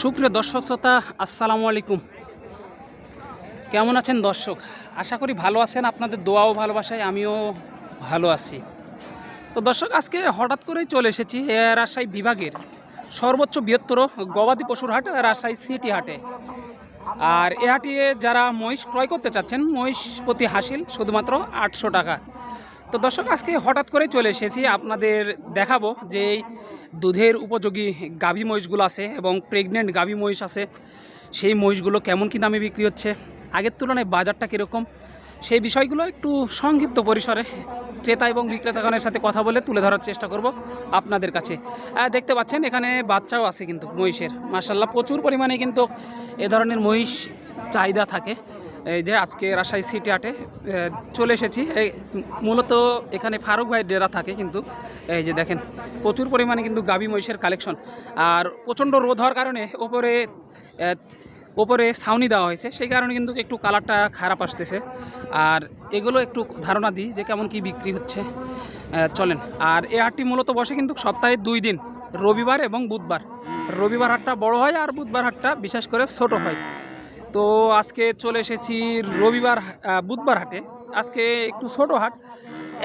সুপ্রিয় দর্শক শ্রোতা, আসসালামু আলাইকুম। কেমন আছেন দর্শক? আশা করি ভালো আছেন, আপনাদের দোয়াও ভালোবাসায়, আমিও ভালো আছি। তো দর্শক, আজকে হঠাৎ করেই চলে এসেছি রাজশাহী বিভাগের সর্বোচ্চ বৃহত্তর গবাদি পশুর হাট, রাজশাহী সিটি হাটে। আর এ হাটিয়ে যারা মহিষ ক্রয় করতে চাচ্ছেন, মহিষ প্রতি হাসিল শুধুমাত্র আটশো টাকা। তো দর্শক, আজকে হঠাৎ করে চলে এসেছি। আপনাদের দেখাবো যে এই দুধের উপযোগী গাভী মহিষগুলো আছে এবং প্রেগনেন্ট গাভী মহিষ আছে। সেই মহিষগুলো কেমন কী দামে বিক্রি হচ্ছে? আগের তুলনায় বাজারটা কীরকম? সেই বিষয়গুলো একটু সংক্ষিপ্ত পরিসরে ক্রেতা এবং বিক্রেতাগণের সাথে কথা বলে তুলে ধরার চেষ্টা করব আপনাদের কাছে। দেখতে পাচ্ছেন, এখানে বাচ্চাও আছে কিন্তু মহিষের। মার্শাল্লাহ প্রচুর পরিমাণে কিন্তু এ ধরনের মহিষ চাহিদা থাকে। এই যে আজকে রাজশাহী সিটি আহ, চলে এসেছি। এই মূলত এখানে ফারুক ভাই ডেরা থাকে কিন্তু এই যে দেখেন প্রচুর পরিমাণে কিন্তু গাবি মহিষের কালেকশন আর প্রচণ্ড রোদ হওয়ার কারণে ওপরে ওপরে ছাউনি দেওয়া হয়েছে সেই কারণে কিন্তু একটু কালারটা খারাপ আসতেছে। আর এগুলো একটু ধারণা দিই যে কেমন কি বিক্রি হচ্ছে। চলেন আর এই হাটটি মূলত বসে কিন্তু সপ্তাহে দুই দিন রবিবার এবং বুধবার। রবিবার হাটটা বড় হয় আর বুধবার হাটটা বিশেষ করে ছোট হয়। তো আজকে চলে এসেছি রবিবার বুধবার হাটে। আজকে একটু ছোট হাট।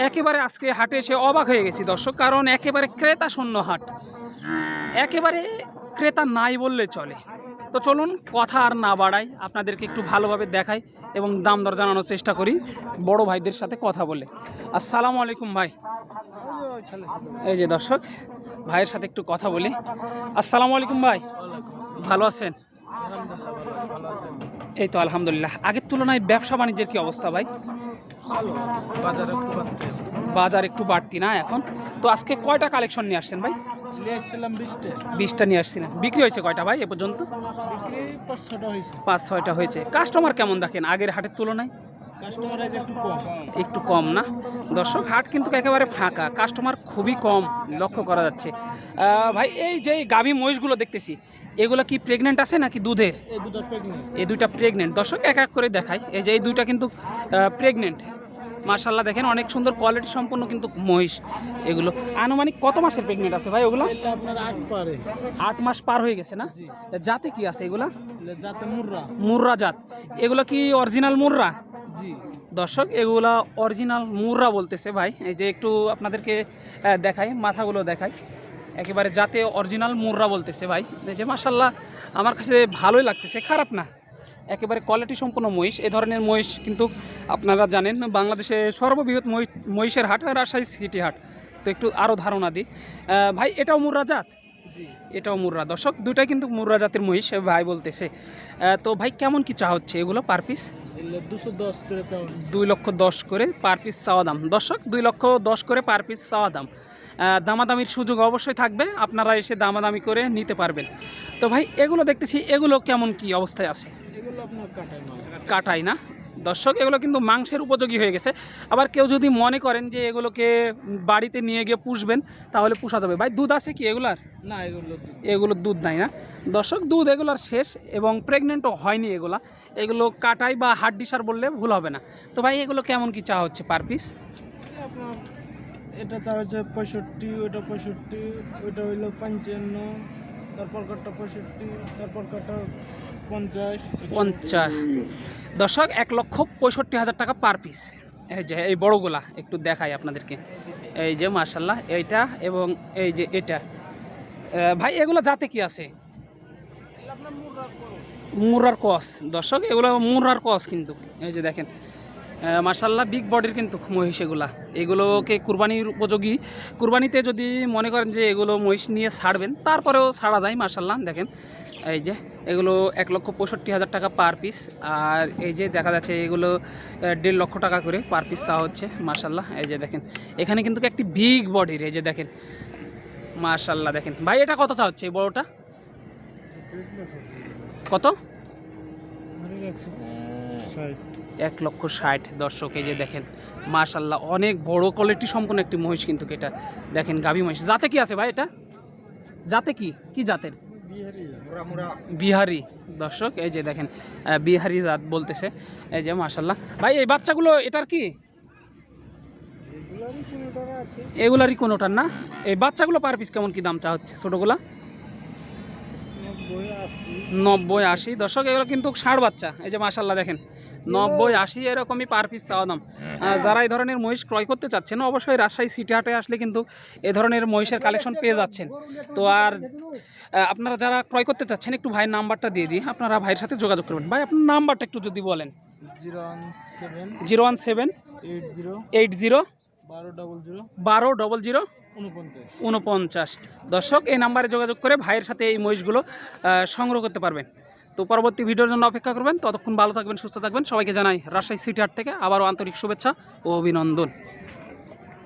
একেবারে আজকে হাটে এসে অবাক হয়ে গেছি দর্শক, কারণ একেবারে ক্রেতা শূন্য হাট। একেবারে ক্রেতা নাই বললে চলে। তো চলুন কথা আর না বাড়াই, আপনাদেরকে একটু ভালোভাবে দেখাই এবং দাম দর জানানোর চেষ্টা করি, বড় ভাইদের সাথে কথা বলে। আসসালামু আলাইকুম ভাই। এই যে দর্শক, ভাইয়ের সাথে একটু কথা বলি। আসসালামু আলাইকুম ভাই। ভালো আছেন? এই তো আলহামদুলিল্লাহ। আগের তুলনায় ব্যবসা বাণিজ্যের কি অবস্থা ভাই? বাজারে বাজার একটু বাড়তি না এখন? তো আজকে কয়টা কালেকশন নিয়ে আসছেন ভাই? বিশটে। নিয়ে আসছি না বিক্রি হয়েছে কয়টা ভাই এ পর্যন্ত? পাঁচ ছয়টা হয়েছে। কাস্টমার কেমন দেখেন আগের হাটের তুলনায়? একটু কম। একটু কম না? দর্শক হাট কিন্তু একেবারে ফাঁকা। কাস্টমার খুবই কম লক্ষ্য করা যাচ্ছে। ভাই এই যে গাভী মহিষগুলো দেখতেছি এগুলো কি প্রেগনেন্ট আছে নাকি দুধের? এই দুটো প্রেগনেন্ট দুইটা প্রেগনেন্ট দর্শক এক এক করে দেখায় এই যে এই দুইটা কিন্তু প্রেগনেন্ট মার্শাল্লাহ দেখেন অনেক সুন্দর কোয়ালিটি সম্পন্ন কিন্তু মহিষ এগুলো। আনুমানিক কত মাসের প্রেগনেন্ট আছে ভাই ওগুলো? আট মাস পার হয়ে গেছে না? জাতে কি আছে এগুলা? মুররা। মুর্রা জাত। এগুলো কি অরিজিনাল মুর্রা? জি। দর্শক, এগুলা অরিজিনাল মুর্রা বলতেছে ভাই। এই যে একটু আপনাদেরকে দেখাই, মাথাগুলো দেখাই। একেবারে যাতে অরিজিনাল মুর্রা বলতেছে ভাই। এই যে মাসাল্লাহ আমার কাছে ভালোই লাগতেছে, খারাপ না। একেবারে কোয়ালিটি সম্পন্ন মহিষ। এ ধরনের মহিষ কিন্তু আপনারা জানেন, বাংলাদেশে সর্ববৃহৎ মহিষ মহিষের হাট, রাজশাহী সিটি হাট। তো একটু আরও ধারণা দিই। ভাই, এটাও মুর্রা জাত? এটাও মুর্রা। দর্শক দুইটাই কিন্তু মুর্রা জাতের মহিষ ভাই বলতেছে। তো ভাই কেমন কি চা হচ্ছে এগুলো পার পিস দুশো দশ করে দুই লক্ষ দশ করে পার পিস চাওয়া দাম। দর্শক দুই লক্ষ দশ করে পার পিস চাওয়া দাম। দামাদামির সুযোগ অবশ্যই থাকবে। আপনারা এসে দামাদামি করে নিতে পারবেন। তো ভাই এগুলো দেখতেছি এগুলো কেমন কি অবস্থায় আছে? কাটাই না? দর্শক এগুলো কিন্তু মাংসের উপযোগী হয়ে গেছে। আবার কেউ যদি মনে করেন যে এগুলোকে বাড়িতে নিয়ে গিয়ে পুষবেন তাহলে পুষা যাবে। ভাই দুধ আছে কি এগুলার? না এগুলো দুধ। এগুলোর দুধ নাই না? দর্শক দুধ এগুলার শেষ এবং প্রেগনেন্টও হয়নি এগুলা। এগুলো কাটাই বা হাড্ডি সার বললে ভুল হবে না। তো ভাই এগুলো কেমন কি চা হচ্ছে পার পিস? এটা চা হচ্ছে পঁয়ষট্টি ওইটা পঁয়ষট্টি ওইটা হইল পঞ্চান্ন। তারপর কাটটা পঁয়ষট্টি তারপর কাটটা পঞ্চাশ পঞ্চাশ। দর্শক এক লক্ষ পঁয়ষট্টি হাজার টাকা পার পিস এই যে এই বড়গুলা একটু দেখাই আপনাদেরকে। এই যে মার্শাল্লাহ এইটা এবং এই যে এটা। ভাই এগুলো যাতে কি আছে? মুরার কস দর্শক এগুলো মুরার কস কিন্তু। এই যে দেখেন মার্শাল্লাহ বিগ বডির কিন্তু মহিষ এগুলা। এগুলোকে কুরবানির উপযোগী। কুরবানিতে যদি মনে করেন যে এগুলো মহিষ নিয়ে ছাড়বেন তারপরেও ছাড়া যায় মার্শাল্লাহ দেখেন। এই যে এগুলো এক লক্ষ পঁয়ষট্টি হাজার টাকা পার পিস আর এই যে দেখা যাচ্ছে এগুলো দেড় লক্ষ টাকা করে পার পিস চাওয়া হচ্ছে মার্শাল্লাহ এই যে দেখেন এখানে কিন্তু একটি বিগ বডির এই যে দেখেন। মার্শাল্লাহ দেখেন। ভাই এটা কত চা হচ্ছে এই বড়োটা? কত? এক লক্ষ ষাট দর্শক, এই যে দেখেন মাশাল্লাহ অনেক বড় কোয়ালিটি সম্পন্ন একটি মহিষ কিন্তু এটা। দেখেন, গাভী মহিষ। জাতে কি আছে ভাই এটা? জাতে কি? কি জাতের? বিহারি। দর্শক, এই যে দেখেন বিহারি জাত বলতেছে। এই যে মাশাল্লাহ ভাই, এই বাচ্চাগুলো, এটার কি? এগুলারই কোনোটার না? এই বাচ্চাগুলো পার পিস কেমন কি দাম চা হচ্ছে? ছোটোগুলা? নব্বই আশি। দর্শক, এগুলো কিন্তু ষাঁড় বাচ্চা। এই যে মাসাল্লাহ দেখেন। নব্বই আশি এরকমই পার পিস চাওয়া দাম। যারা এই ধরনের মহিষ ক্রয় করতে চাচ্ছেন অবশ্যই রাজশাহী সিটি হাটে আসলে কিন্তু এ ধরনের মহিষের কালেকশন পেয়ে যাচ্ছেন। তো আর আপনারা যারা ক্রয় করতে চাচ্ছেন একটু ভাইয়ের নাম্বারটা দিয়ে দিই। আপনারা ভাইয়ের সাথে যোগাযোগ করবেন। ভাই আপনার নাম্বারটা একটু যদি বলেন। Zero one seven zero one eight zero বারো ডবল জিরো বারো ডবল জিরো উনপঞ্চাশ উনপঞ্চাশ দর্শক এই নাম্বারে যোগাযোগ করে ভাইয়ের সাথে এই মহিষগুলো সংগ্রহ করতে পারবেন। তো পরবর্তী ভিডিওর জন্য অপেক্ষা করবেন। ততক্ষণ ভালো থাকবেন, সুস্থ থাকবেন। সবাইকে জানাই রাজশাহী সিটি হাট থেকে আবারও আন্তরিক শুভেচ্ছা ও অভিনন্দন।